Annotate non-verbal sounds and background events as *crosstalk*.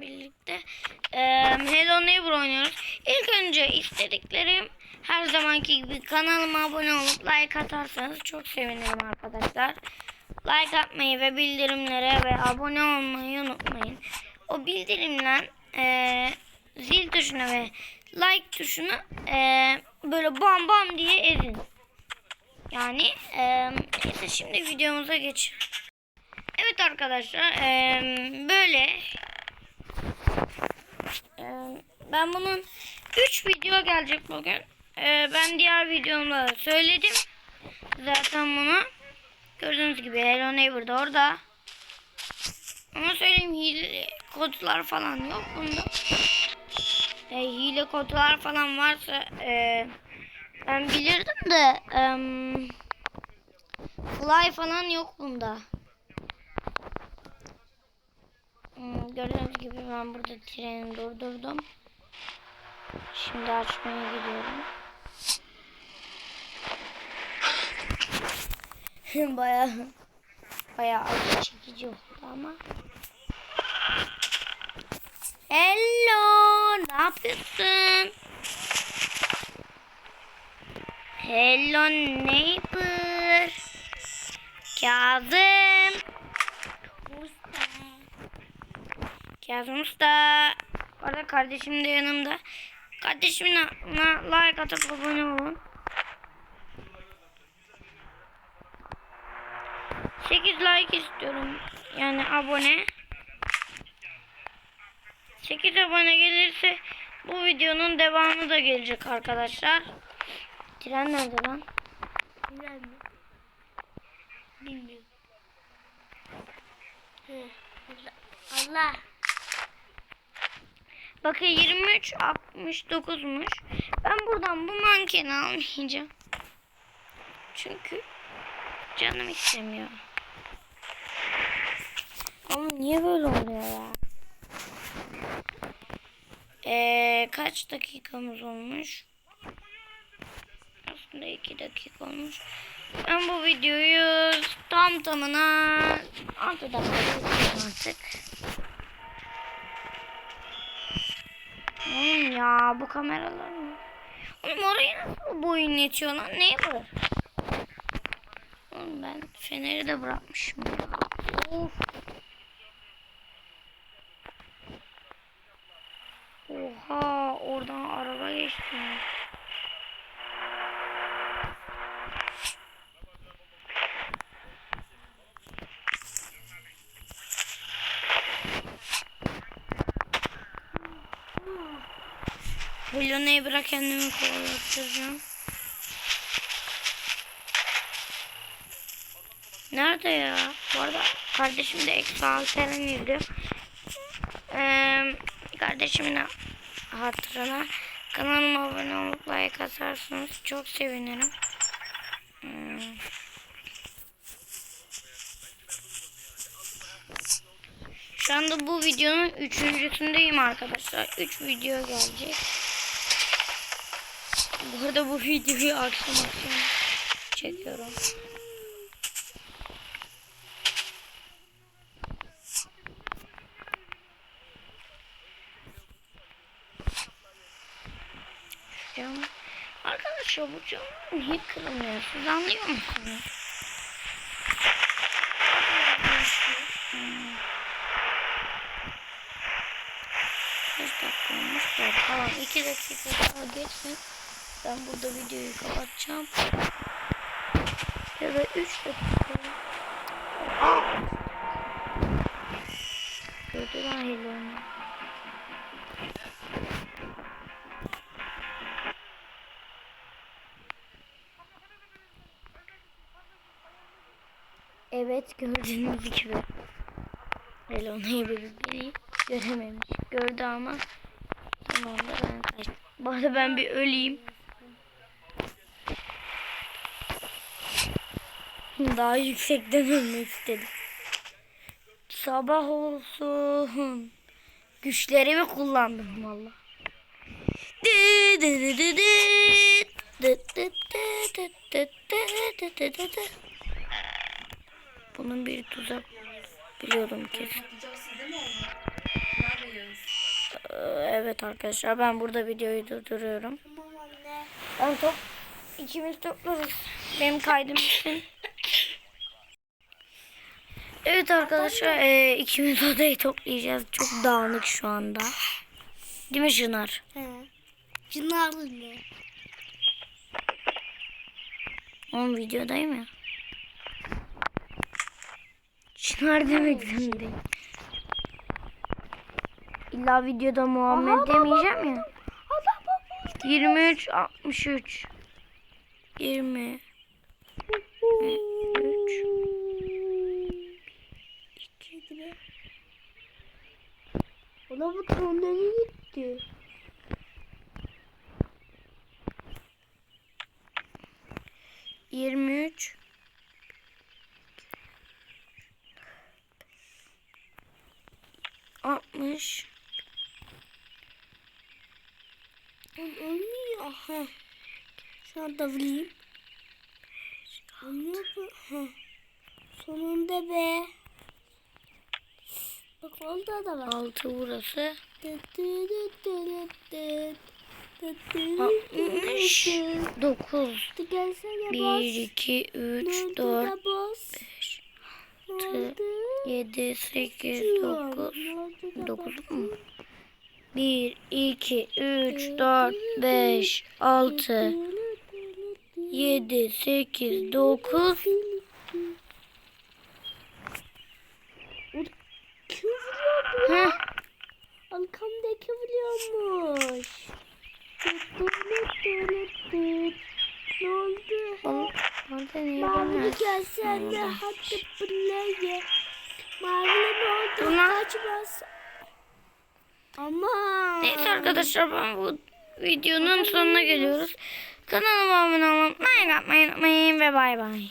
birlikte e, Hello Neighbor oynuyoruz. İlk önce istediklerim her zamanki gibi kanalıma abone olup like atarsanız çok sevinirim arkadaşlar. Like atmayı ve bildirimlere ve abone olmayı unutmayın. O bildirimler e, zil tuşuna ve like tuşuna e, böyle bam bam diye ezin. Yani e, şimdi videomuza geçelim. Evet arkadaşlar eee, böyle Eee, ben bunun 3 video gelecek bugün. Eee, ben diğer videomda söyledim. Zaten bunu gördüğünüz gibi Hello Neighbor da orada. Ama söyleyeyim hile kodlar falan yok bunda. E, hile kodlar falan varsa e, ben bilirdim de em, fly falan yok bunda. Hmm, Gördüğünüz gibi ben burada treni durdurdum. Şimdi açmaya gidiyorum. baya baya acı çekici oldu ama. Hello, ne yapıyorsun? Hello neighbor. Kazım. Kazım Usta. Orada kardeşim de yanımda. Kardeşimle na- like atıp abone olun. 8 like istiyorum. Yani abone. 8 abone gelirse bu videonun devamı da gelecek arkadaşlar. Tren nerede lan? Bilmem. Bilmiyorum. Hı, burada. Allah. Bakın 23 69'muş. Ben buradan bu mankeni almayacağım. Çünkü canım istemiyor. Ama niye böyle oluyor ya? Ee, kaç dakikamız olmuş? Aslında 2 dakika olmuş. Ben bu videoyu tam tamına 6 dakika artık. Oğlum ya bu kameralar mı? Oğlum oraya nasıl boyun yetiyor lan? Ne bu? Oğlum ben feneri de bırakmışım. Of. Hello Neighbor'a kendimi kovalattıracağım. Nerede ya? Bu arada kardeşim de eksi alteren izliyor. Ee, kardeşimin hatırına kanalıma abone olup like atarsanız çok sevinirim. Hmm. Şu anda bu videonun üçüncüsündeyim arkadaşlar. Üç video gelecek. Bu arada bu videoyu akşam akşam çekiyorum. Cam- Arkadaşlar bu cam niye kırılmıyor? Siz anlıyor musunuz? Hmm. Kaç dakika olmuş? Evet, tamam 2 dakika daha geçsin. Ben burada videoyu kapatacağım. Ya da 3 dakika. Gördü lan Helon'u. Evet gördüğünüz gibi. Helon'u biri görememiş. Gördü ama Tamam da ben kaçtım. Bu arada ben bir öleyim. Daha yüksekten ölmek istedim. Sabah olsun. Güçlerimi kullandım valla. Bunun bir tuzak biliyordum kesin. Ee, evet arkadaşlar ben burada videoyu durduruyorum. Ben top ikimiz toplarız. Benim kaydım için. Evet arkadaşlar e, ikimiz *laughs* odayı toplayacağız. Çok dağınık şu anda. Değil mi Şınar? He. Çınarlı ne? Oğlum videodayım ya. Çınar demek zorundayım. İlla videoda Muhammed demeyeceğim ya. 23 63 20 23 60 Olmuyor. Heh. Sana da vurayım. Olmuyor mu? Heh. Sonunda be. Bak orada da var. Altı burası. 60 5, 9, 1, 2, 3, 4, 5, 6, 7, 8, 9, 9 mu? 1, 2, 3, 4, 5, 6, 7, 8, 9, gelsene Orada. hadi buraya. Mavi ne oldu? Buna- Kaçmaz. Ama. Neyse arkadaşlar ben bu videonun sonuna geliyoruz. Kanalıma abone olmayı, like atmayı unutmayın ve bay bay.